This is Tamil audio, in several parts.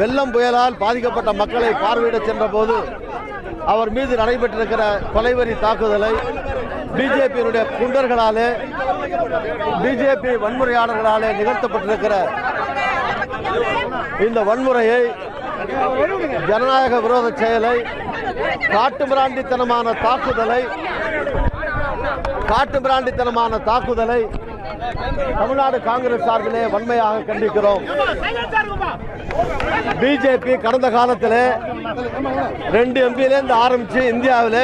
வெள்ளம் புயலால் பாதிக்கப்பட்ட மக்களை பார்வையிட சென்ற போது அவர் மீது நடைபெற்றிருக்கிற கொலைவரி தாக்குதலை பிஜேபியினுடைய குண்டர்களாலே பிஜேபி வன்முறையாளர்களாலே நிகழ்த்தப்பட்டிருக்கிற இந்த வன்முறையை ஜனநாயக விரோத செயலை காட்டுமிராண்டித்தனமான தாக்குதலை காட்டுமிராண்டித்தனமான தாக்குதலை தமிழ்நாடு காங்கிரஸ் சார்பிலே வன்மையாக கண்டிக்கிறோம். பிஜேபி கடந்த காலத்தில் ரெண்டு எம்பியிலேருந்து ஆரம்பிச்சு இந்தியாவில்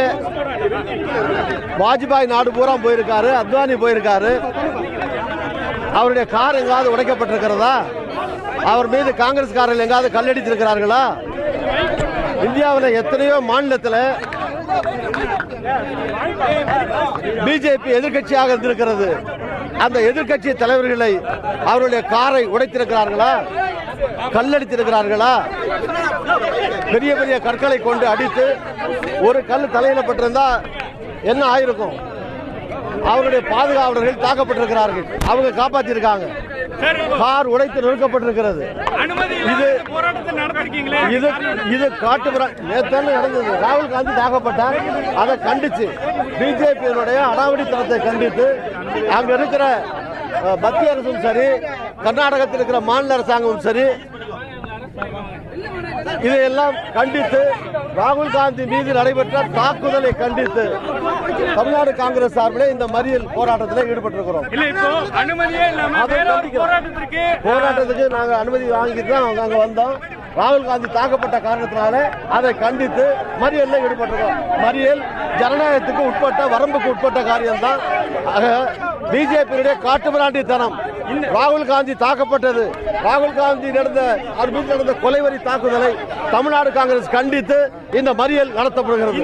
வாஜ்பாய் நாடு பூரா போயிருக்காரு அத்வானி போயிருக்காரு. அவருடைய கார் எங்காவது உடைக்கப்பட்டிருக்கிறதா? அவர் மீது காங்கிரஸ்காரர்கள் எங்காவது கல்லடித்திருக்கிறார்களா? இந்தியாவில் எத்தனையோ மாநிலத்தில் பிஜேபி எதிர்க்கட்சியாக இருந்திருக்கிறது. அந்த எதிர்க்கட்சி தலைவர்களை அவருடைய காரை உடைத்திருக்கிறார்களா? கல்லடித்திருக்கிறார்களா? பெரிய பெரிய கற்களை கொண்டு அடித்து ஒரு கல் தலையில பட்டிருந்தா என்ன ஆயிருக்கும்? அவருடைய பாதுகாவலர்கள் தாக்கப்பட்டிருக்கிறார்கள். அவங்க காப்பாத்திருக்காங்க. கார் உடைத்து நொறுக்கப்பட்டிருக்கிறது இது இது இது காட்டு நேற்று நடந்தது. ராகுல் காந்தி தாக்கப்பட்டார். அதை கண்டிச்சு. பிஜேபியினுடைய அடாவடித்தனத்தை கண்டித்து அங்க இருக்கிற மத்திய அரசும் சரி கர்நாடகத்தில் இருக்கிற மாநில அரசாங்கமும் சரி இதையெல்லாம் கண்டித்து ராகுல் காந்தி மீது நடைபெற்ற தாக்குதலை கண்டித்து தமிழ்நாடு காங்கிரஸ் சார்பில் இந்த மறியல் போராட்டத்தில் ஈடுபட்டிருக்கிறோம். போராட்டத்துக்கு நாங்க அனுமதி வாங்கிட்டு தான் அங்க வந்தோம். ராகுல் காந்தி தாக்கப்பட்ட காரணத்தினால அதை கண்டித்து மறியல்ல ஈடுபட்டிருக்கோம். மறியல் ஜனநாயகத்துக்கு உட்பட்ட வரம்புக்கு உட்பட்ட காரியம் தான் ஆக பிஜேபியுடைய காட்டுமிராண்டித்தனம் ராகுல் காந்தி தாக்கப்பட்டது. ராகுல் காந்தி நடந்த அவர் நடந்த கொலைவரி தாக்குதலை தமிழ்நாடு காங்கிரஸ் கண்டித்து இந்த மறியல் நடத்தப்படுகிறது.